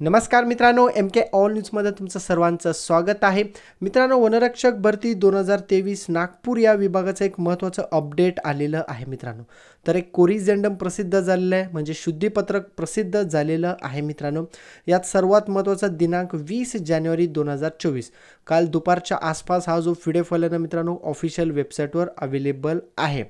नमस्कार मित्रांनो एम के ऑल न्यूजमध्ये तुमचं सर्वांचं स्वागत आहे. मित्रांनो वनरक्षक भरती दोन हजार तेवीस नागपूर या विभागाचं एक महत्त्वाचं अपडेट आलेलं आहे मित्रांनो. तर एक कोरिजेंडम प्रसिद्ध झालेलं आहे म्हणजे शुद्धीपत्रक प्रसिद्ध झालेलं आहे मित्रांनो. यात सर्वात महत्त्वाचा दिनांक वीस जानेवारी दोन हजार चोवीस. काल दुपारच्या आसपास हा जो पी ना मित्रांनो ऑफिशियल वेबसाईटवर अवेलेबल आहे.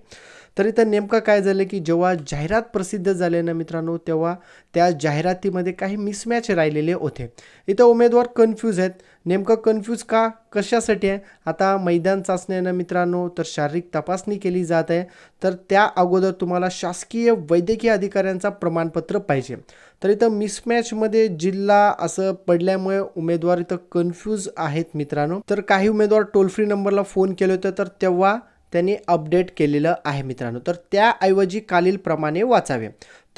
तर इथं नेमकं काय झालं की जेव्हा जाहिरात प्रसिद्ध झाले ना मित्रांनो तेव्हा त्या जाहिरातीमध्ये काही मिसमॅच राहिलेले होते. इथं उमेदवार कन्फ्यूज आहेत. नेमकं कन्फ्यूज का? कशासाठी आहे? आता मैदान चाचण्यानं मित्रांनो तर शारीरिक तपासणी केली जात आहे. तर त्या अगोदर तुम्हाला शासकीय वैद्यकीय अधिकाऱ्यांचा प्रमाणपत्र पाहिजे. तर इथं मिसमॅचमध्ये जिल्हा असं पडल्यामुळे उमेदवार इथं कन्फ्यूज आहेत मित्रांनो. तर काही उमेदवार टोल फ्री नंबरला फोन केले होते तर तेव्हा त्यांनी अपडेट केलेलं आहे मित्रांनो. तर त्याऐवजी खालीलप्रमाणे वाचावे.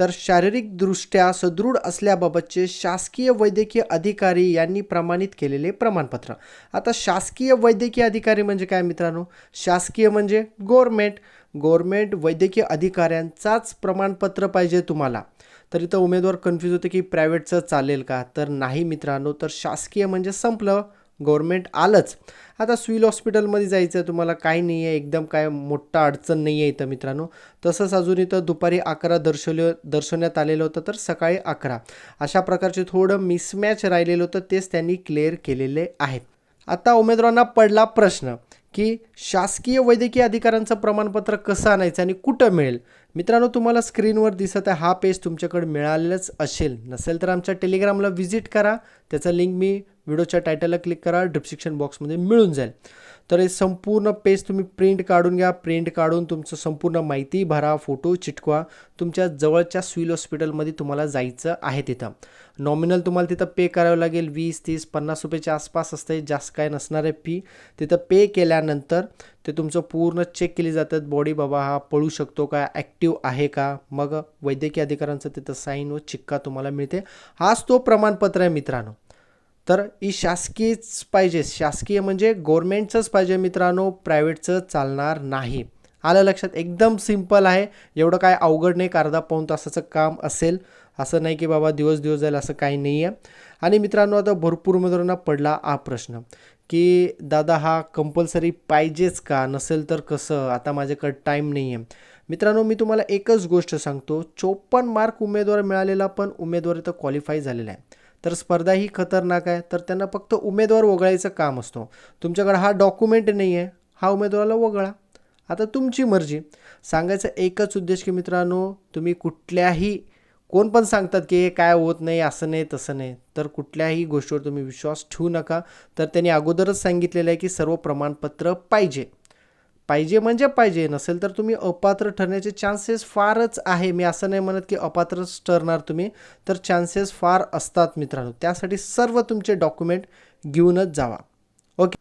तर शारीरिकदृष्ट्या सदृढ असल्याबाबतचे शासकीय वैद्यकीय अधिकारी यांनी प्रमाणित केलेले प्रमाणपत्र. आता शासकीय वैद्यकीय अधिकारी म्हणजे काय मित्रांनो? शासकीय म्हणजे गोरमेंट गोरमेंट वैद्यकीय अधिकाऱ्यांचाच प्रमाणपत्र पाहिजे तुम्हाला. तर इथं उमेदवार कन्फ्यूज होते की प्रायव्हेटचं चालेल का? तर नाही मित्रांनो तर शासकीय म्हणजे संपलं. गव्हर्मेंट आलंच. आता स्विल हॉस्पिटलमध्ये जायचं तुम्हाला काय नाही आहे एकदम काय मोठा अडचण नाही आहे इथं मित्रांनो. तसंच अजून इथं दुपारी अकरा दर्शवले दर्शवण्यात आलेलं होतं तर सकाळी अकरा. अशा प्रकारचे थोडं मिसमॅच राहिलेलं होतं तेच त्यांनी क्लिअर केलेले आहेत. आता उमेदवारांना पडला प्रश्न की शासकीय वैद्यकीय अधिकाऱ्यांचं प्रमाणपत्र कसं आणायचं आणि कुठं मिळेल? मित्रांनो तुम्हाला स्क्रीनवर दिसत आहे हा पेज तुमच्याकडे मिळालेलंच असेल. नसेल तर आमच्या टेलिग्रामला व्हिजिट करा. त्याचा लिंक मी व्हिडिओच्या टायटलला क्लिक करा डिस्क्रिप्शन बॉक्समध्ये मिळून जाईल. तर हे संपूर्ण पेज तुम्ही प्रिंट काढून घ्या. प्रिंट काढून तुमचं संपूर्ण माहिती भरा फोटो चिटकवा. तुमच्या जवळच्या सिव्हिल हॉस्पिटलमध्ये तुम्हाला जायचं आहे तिथं. नॉमिनल तुम्हाला तिथं पे करावं लागेल. वीस तीस पन्नास रुपयाच्या आसपास असते. जास्त काय नसणार आहे फी तिथं पे केल्यानंतर ते तुमचं पूर्ण चेक केली जातात. बॉडी बाबा हा पळू शकतो का? ॲक्टिव्ह आहे का? मग वैद्यकीय अधिकाऱ्यांचं तिथं साईन व चिक्का तुम्हाला मिळते. हाच तो प्रमाणपत्र आहे मित्रांनो. तर ही शासकीयच पाहिजे. शासकीय म्हणजे गव्हर्मेंटचंच पाहिजे मित्रांनो प्रायव्हेटचं चालणार नाही. आलं लक्षात? एकदम सिंपल आहे. एवढं काय अवघड नाही का अर्धा पाऊण तासाचं काम असेल. असं नाही की बाबा दिवस दिवस जाईल असं काही नाही आहे आणि मित्रांनो आता भरपूर उमेदवारांना पडला हा प्रश्न की दादा हा कंपल्सरी पाहिजेच का? नसेल तर कसं? आता माझ्याकडे टाईम नाही आहे मित्रांनो मी तुम्हाला एकच गोष्ट सांगतो. चोपन्न मार्क उमेदवार मिळालेला पण उमेदवार इथं क्वालिफाय झालेला आहे. तर स्पर्धा ही खतरनाक आहे. तर त्यांना फक्त उमेदवार वगळायचं काम असतो. तुमच्याकडे हा डॉक्युमेंट नाही आहे हा उमेदवाराला वगळा. आता तुमची मर्जी. सांगायचं एकच उद्देश की मित्रांनो तुम्ही कुठल्याही कोण पण सांगतात की हे काय होत नाही असं नाही तसं नाही. तर कुठल्याही गोष्टीवर तुम्ही विश्वास ठेवू नका. तर त्यांनी अगोदरच सांगितलेलं आहे की सर्व प्रमाणपत्र पाहिजे. पाहिजे म्हणजे पाहिजे नसेल तर तुम्ही अपात्र ठरण्याचे चान्सेस फारच आहे. मी असं नाही म्हणत की अपात्रच ठरणार तुम्ही तर चान्सेस फार असतात मित्रांनो. त्यासाठी सर्व तुमचे डॉक्युमेंट घेऊनच जावा. ओके?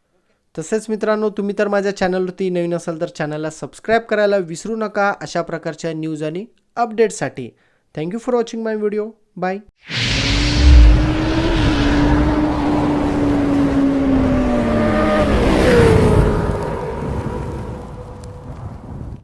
तसेच मित्रांनो तुम्ही तर माझ्या चॅनलवरती नवीन असाल तर चॅनलला सबस्क्राईब करायला विसरू नका. अशा प्रकारच्या न्यूज आणि अपडेटसाठी thank you for watching my video bye